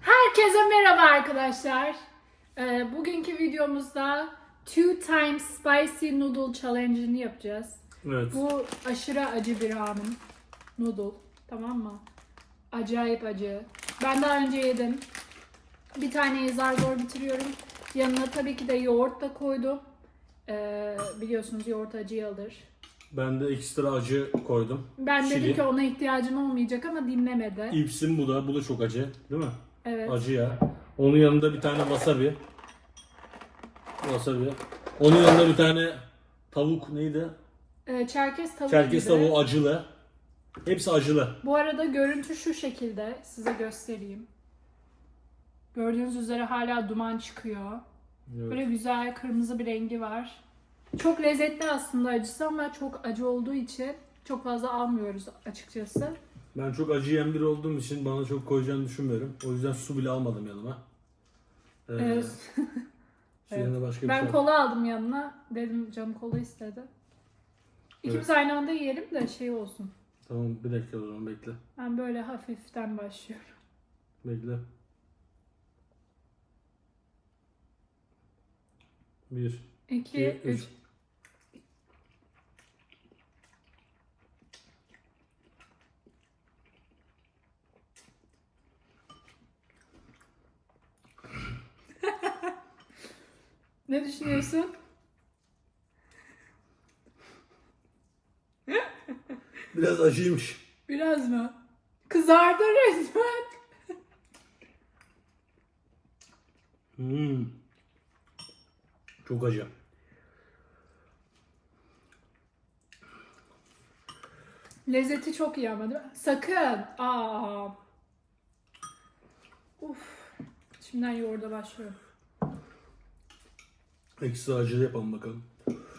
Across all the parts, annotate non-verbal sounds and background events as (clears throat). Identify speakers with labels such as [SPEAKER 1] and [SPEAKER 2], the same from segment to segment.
[SPEAKER 1] Herkese merhaba arkadaşlar. Ee, bugünkü videomuzda Two Times Spicy Noodle Challenge'ını yapacağız.
[SPEAKER 2] Evet.
[SPEAKER 1] Bu aşırı acı bir ramen. Noodle. Tamam mı? Acayip acı. Ben daha önce yedim. Bir taneyi zar zor bitiriyorum. Yanına tabii ki de yoğurt da koydum. Ee, biliyorsunuz yoğurt acıyı alır.
[SPEAKER 2] Ben de ekstra acı koydum.
[SPEAKER 1] Ben dedim
[SPEAKER 2] Chili.
[SPEAKER 1] ki ona ihtiyacım olmayacak ama dinlemedi.
[SPEAKER 2] İpsim bu da. Bu da çok acı. Değil mi?
[SPEAKER 1] Evet.
[SPEAKER 2] Acı ya. Onun yanında bir tane wasabi. Wasabi. Onun yanında bir tane tavuk neydi?
[SPEAKER 1] Ee, Çerkez tavuğu
[SPEAKER 2] Çerkez
[SPEAKER 1] gibi.
[SPEAKER 2] tavuğu acılı. Hepsi acılı.
[SPEAKER 1] Bu arada görüntü şu şekilde. Size göstereyim. Gördüğünüz üzere hala duman çıkıyor.
[SPEAKER 2] Evet.
[SPEAKER 1] Böyle güzel kırmızı bir rengi var. Çok lezzetli aslında acısı ama çok acı olduğu için çok fazla almıyoruz açıkçası.
[SPEAKER 2] Ben çok acı yiyen biri olduğum için bana çok koyacağını düşünmüyorum. O yüzden su bile almadım yanıma. Ee,
[SPEAKER 1] Evet. (laughs)
[SPEAKER 2] Evet. yanına başka bir
[SPEAKER 1] Ben
[SPEAKER 2] şey-
[SPEAKER 1] kola aldım yanına. Dedim canım kola istedi. İkimiz aynı anda yiyelim de şey olsun.
[SPEAKER 2] Tamam bir dakika o zaman bekle.
[SPEAKER 1] Ben böyle hafiften başlıyorum.
[SPEAKER 2] Bekle. Bir,
[SPEAKER 1] 2,
[SPEAKER 2] İki, üç.
[SPEAKER 1] 3. yapıyorsun?
[SPEAKER 2] Biraz acıymış.
[SPEAKER 1] Biraz mı? Kızardı resmen.
[SPEAKER 2] Hmm. Çok acı.
[SPEAKER 1] Lezzeti çok iyi ama değil mi? Sakın. Aa. Uf. Şimdiden yoğurda başlıyorum.
[SPEAKER 2] Ekstra acılı yapalım bakalım.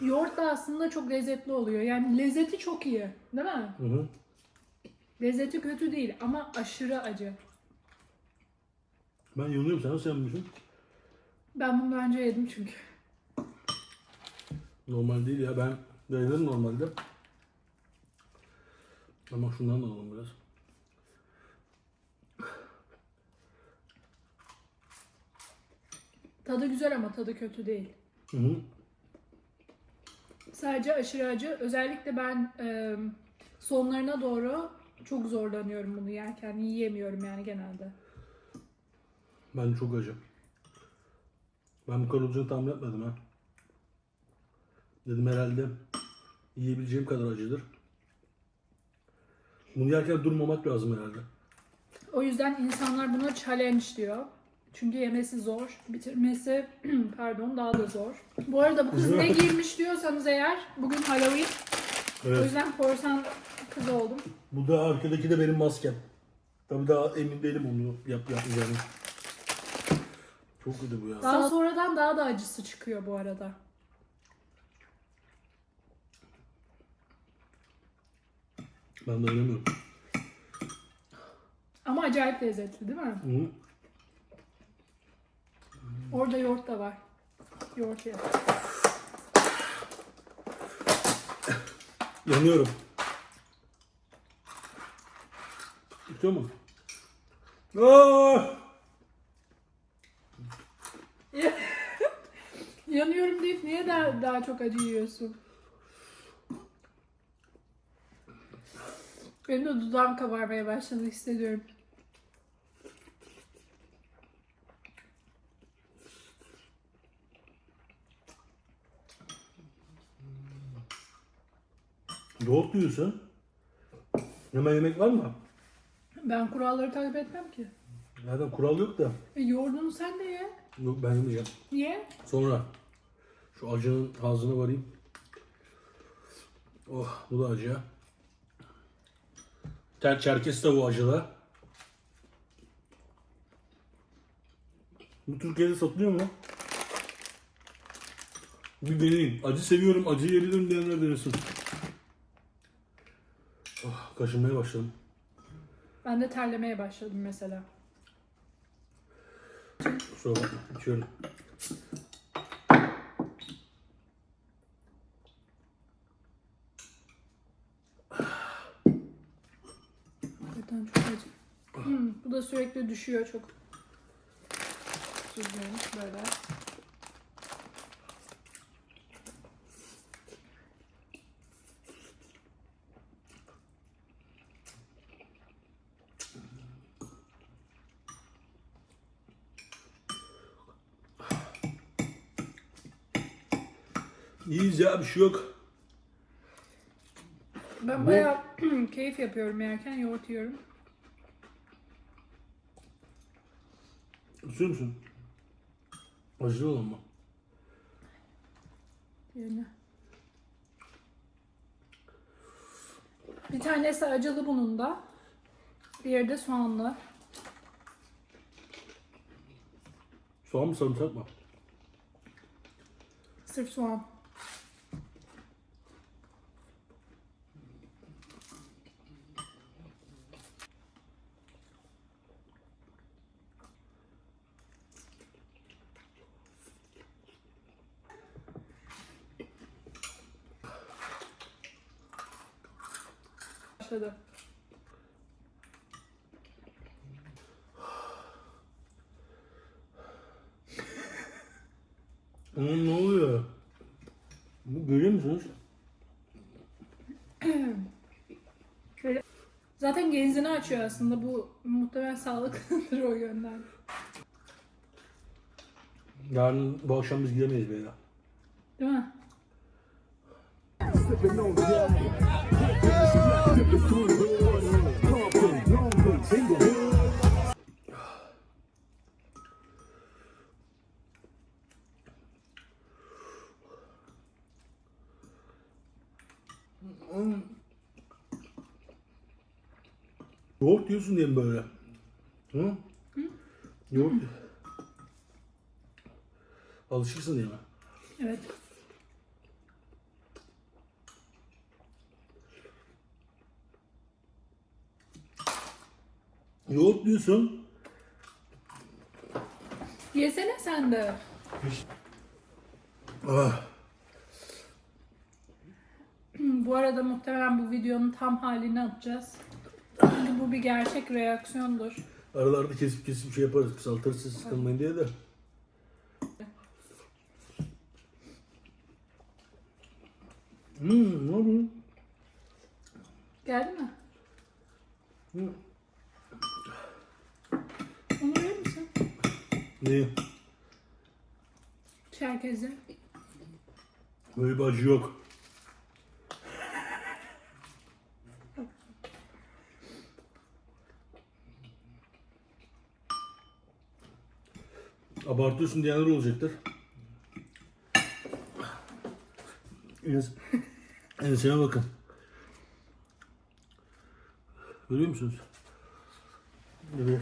[SPEAKER 1] Yoğurt da aslında çok lezzetli oluyor. Yani lezzeti çok iyi. Değil mi?
[SPEAKER 2] Hı hı.
[SPEAKER 1] Lezzeti kötü değil ama aşırı acı.
[SPEAKER 2] Ben yanıyorum sen nasıl yanmıyorsun?
[SPEAKER 1] Ben bunu daha önce yedim çünkü.
[SPEAKER 2] Normal değil ya ben dayanırım normalde. Ama şundan da alalım biraz.
[SPEAKER 1] Tadı güzel ama tadı kötü değil.
[SPEAKER 2] Hı hı.
[SPEAKER 1] Sadece aşırı acı. Özellikle ben e, sonlarına doğru çok zorlanıyorum bunu yerken. Yiyemiyorum yani genelde.
[SPEAKER 2] Ben çok acı. Ben bu kadar olacağını tahmin etmedim ha. Dedim herhalde yiyebileceğim kadar acıdır. Bunu yerken durmamak lazım herhalde.
[SPEAKER 1] O yüzden insanlar buna challenge diyor. Çünkü yemesi zor, bitirmesi (clears throat) pardon daha da zor. Bu arada bu kız ne giymiş diyorsanız eğer bugün Halloween. O
[SPEAKER 2] Evet.
[SPEAKER 1] yüzden korsan kız oldum.
[SPEAKER 2] Bu da arkadaki de benim maskem. Tabii daha emin değilim onu yap yapmayacağını. Çok kötü bu ya.
[SPEAKER 1] Daha sonradan daha da acısı çıkıyor bu arada.
[SPEAKER 2] Ben dayanamıyorum.
[SPEAKER 1] Ama acayip lezzetli değil mi?
[SPEAKER 2] Hı.
[SPEAKER 1] Orada yoğurt da var. Yoğurt ye.
[SPEAKER 2] Yanıyorum. Bitiyor mu? Aa! (laughs)
[SPEAKER 1] Yanıyorum deyip niye daha, daha çok acı yiyorsun? Benim de dudağım kabarmaya başladı hissediyorum.
[SPEAKER 2] Yoğurt diyorsun. Hemen yemek var mı?
[SPEAKER 1] Ben kuralları takip etmem ki.
[SPEAKER 2] Zaten kural yok da.
[SPEAKER 1] E, yoğurdunu sen de ye.
[SPEAKER 2] Yok ben yemeyeceğim.
[SPEAKER 1] Niye?
[SPEAKER 2] Sonra şu acının ağzına varayım. Oh bu da acı ya. Ter çerkez tavuğu acılı. Bu Türkiye'de satılıyor mu? Bir deneyeyim. Acı seviyorum, acı yiyebilirim diyenler denesin. Kaşınmaya başladım.
[SPEAKER 1] Ben de terlemeye başladım mesela.
[SPEAKER 2] Kusura bakma. İçiyorum.
[SPEAKER 1] Gerçekten çok acı. Hmm, bu da sürekli düşüyor çok. Düzgün böyle.
[SPEAKER 2] İyiyiz ya bir şey yok.
[SPEAKER 1] Ben
[SPEAKER 2] Bu-
[SPEAKER 1] bayağı (clears throat) keyif yapıyorum yerken yoğurt yiyorum.
[SPEAKER 2] İstiyor musun? Acılı olan mı?
[SPEAKER 1] Yerine. Bir tanesi acılı bunun da. Diğeri de soğanlı.
[SPEAKER 2] Soğan mı sarımsak mı?
[SPEAKER 1] Sırf soğan. Başladı.
[SPEAKER 2] Oğlum ne oluyor? Bu görüyor musunuz?
[SPEAKER 1] Zaten genzini açıyor aslında. Bu muhtemelen sağlıklıdır o yönden.
[SPEAKER 2] Yarın bu akşam biz gidemeyiz beyler.
[SPEAKER 1] Değil mi?
[SPEAKER 2] Yoğurt diyorsun diye mi böyle? Hı? Yoğurt. Alışıksın diye mi?
[SPEAKER 1] Evet.
[SPEAKER 2] Yoğurt diyorsun.
[SPEAKER 1] Yesene sen de.
[SPEAKER 2] Ah.
[SPEAKER 1] Bu arada muhtemelen bu videonun tam halini atacağız. Çünkü bu bir gerçek reaksiyondur.
[SPEAKER 2] Aralarda kesip kesip şey yaparız. Kısaltırız siz sıkılmayın diye de. Hmm, ne yapıyorsun?
[SPEAKER 1] Geldi mi?
[SPEAKER 2] Hı.
[SPEAKER 1] Onu verir misin?
[SPEAKER 2] Ne?
[SPEAKER 1] Çerkezi.
[SPEAKER 2] Böyle bir acı yok. Abartıyorsun diyenler olacaktır. Enes, Enes'e bakın. Görüyor musunuz? Evet.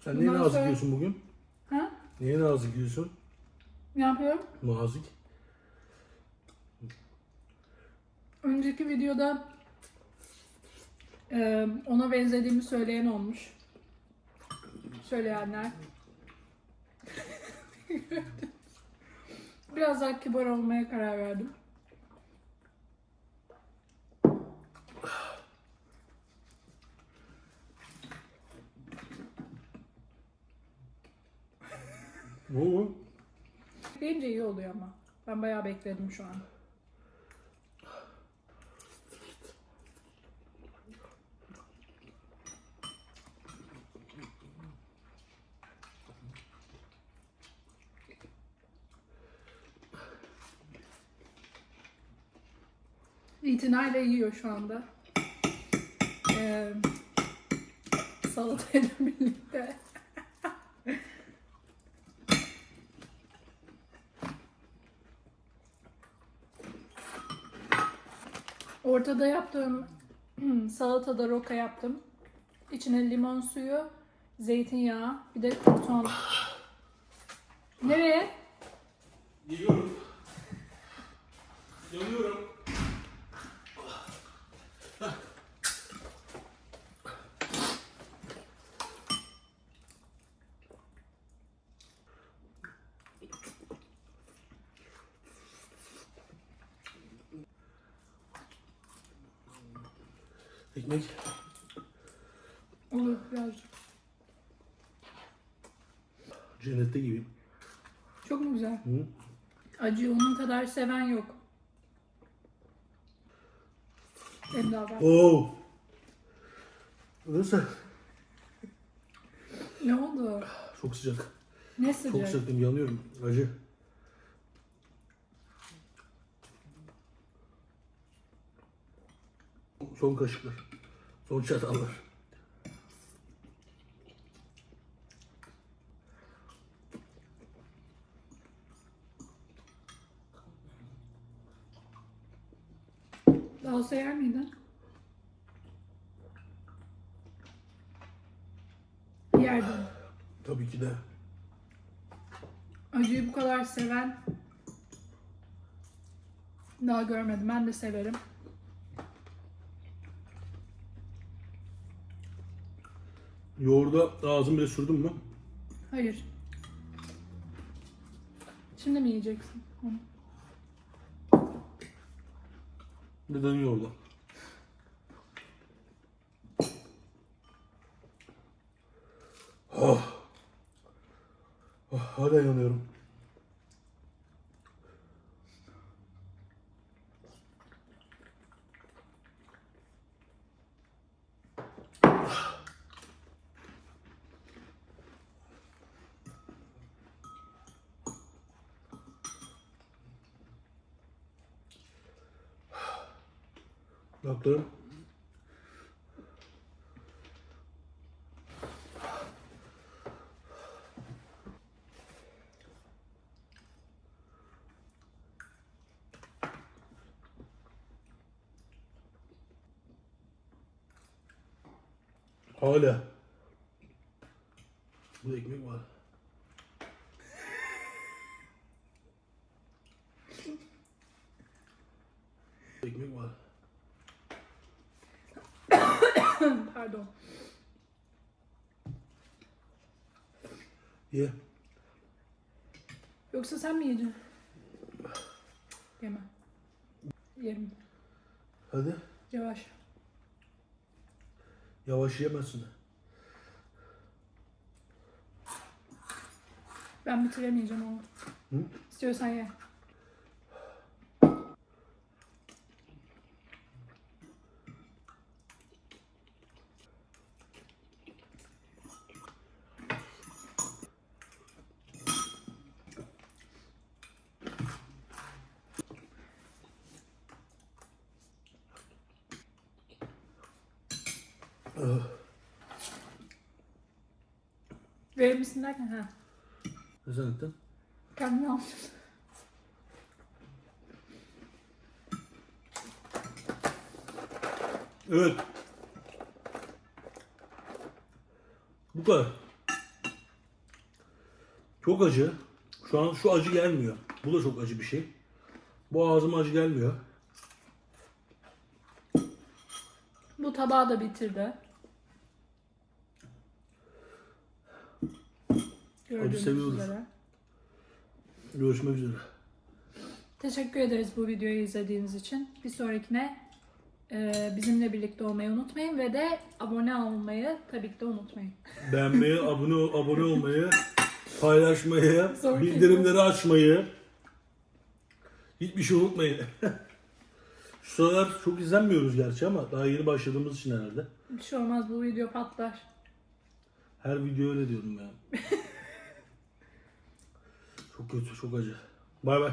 [SPEAKER 2] Sen niye
[SPEAKER 1] Bundan
[SPEAKER 2] nazik
[SPEAKER 1] sonra-
[SPEAKER 2] yiyorsun bugün?
[SPEAKER 1] Ha?
[SPEAKER 2] Niye nazik yiyorsun?
[SPEAKER 1] Ne yapıyorum?
[SPEAKER 2] Nazik.
[SPEAKER 1] Önceki videoda e, ona benzediğimi söyleyen olmuş. Söyleyenler. (laughs) Biraz daha kibar olmaya karar verdim.
[SPEAKER 2] Ne oldu?
[SPEAKER 1] Bekleyince iyi oluyor ama. Ben bayağı bekledim şu an. İtinayla yiyor şu anda. Ee, salatayla (laughs) birlikte. Ortada yaptığım (clears throat) salatada roka yaptım. İçine limon suyu, zeytinyağı, bir de kruton. Nereye?
[SPEAKER 2] Geliyorum. Yanıyorum. Ekmek.
[SPEAKER 1] Olur birazcık.
[SPEAKER 2] Cennette gibiyim.
[SPEAKER 1] Çok mu güzel?
[SPEAKER 2] Hı?
[SPEAKER 1] Acıyı onun kadar seven yok. Var.
[SPEAKER 2] Oo. Nasıl?
[SPEAKER 1] Ne oldu?
[SPEAKER 2] Çok sıcak.
[SPEAKER 1] Ne
[SPEAKER 2] Çok
[SPEAKER 1] sıcak?
[SPEAKER 2] sıcaktım yanıyorum. Acı. Son kaşıklar. Son çatallar.
[SPEAKER 1] Daha olsa yer miydin? Yerdim.
[SPEAKER 2] Tabii ki de.
[SPEAKER 1] Acıyı bu kadar seven daha görmedim. Ben de severim.
[SPEAKER 2] Yoğurda ağzını bile sürdün mü?
[SPEAKER 1] Hayır. Şimdi mi yiyeceksin? onu?
[SPEAKER 2] Neden yoğurda? Oh. Oh, hala yanıyorum. Bakalım. Hala. Bu ekmek var. Ekmek var.
[SPEAKER 1] Pardon.
[SPEAKER 2] Ye.
[SPEAKER 1] Yoksa sen mi yiyeceksin? Yemem. Yerim.
[SPEAKER 2] Hadi.
[SPEAKER 1] Yavaş.
[SPEAKER 2] Yavaş yemezsin.
[SPEAKER 1] Ben bitiremeyeceğim onu.
[SPEAKER 2] Hı?
[SPEAKER 1] İstiyorsan ye. Verir misin derken ha.
[SPEAKER 2] Ne zannettin?
[SPEAKER 1] Kendini al.
[SPEAKER 2] Evet. Bu kadar. Çok acı. Şu an şu acı gelmiyor. Bu da çok acı bir şey. Bu ağzıma acı gelmiyor.
[SPEAKER 1] Bu tabağı da bitirdi. Gördüğünüz
[SPEAKER 2] seviyoruz.
[SPEAKER 1] üzere.
[SPEAKER 2] Görüşmek üzere.
[SPEAKER 1] Teşekkür ederiz bu videoyu izlediğiniz için. Bir sonrakine e, bizimle birlikte olmayı unutmayın ve de abone olmayı tabii ki de unutmayın. (laughs)
[SPEAKER 2] Beğenmeyi, abone abone olmayı, paylaşmayı,
[SPEAKER 1] Zor
[SPEAKER 2] bildirimleri açmayı. Hiçbir şey unutmayın. (laughs) Şu sıralar çok izlenmiyoruz gerçi ama daha yeni başladığımız için herhalde.
[SPEAKER 1] Bir şey olmaz bu video patlar.
[SPEAKER 2] Her video öyle diyorum ya. (laughs) çok kötü, çok acı. Bay bay.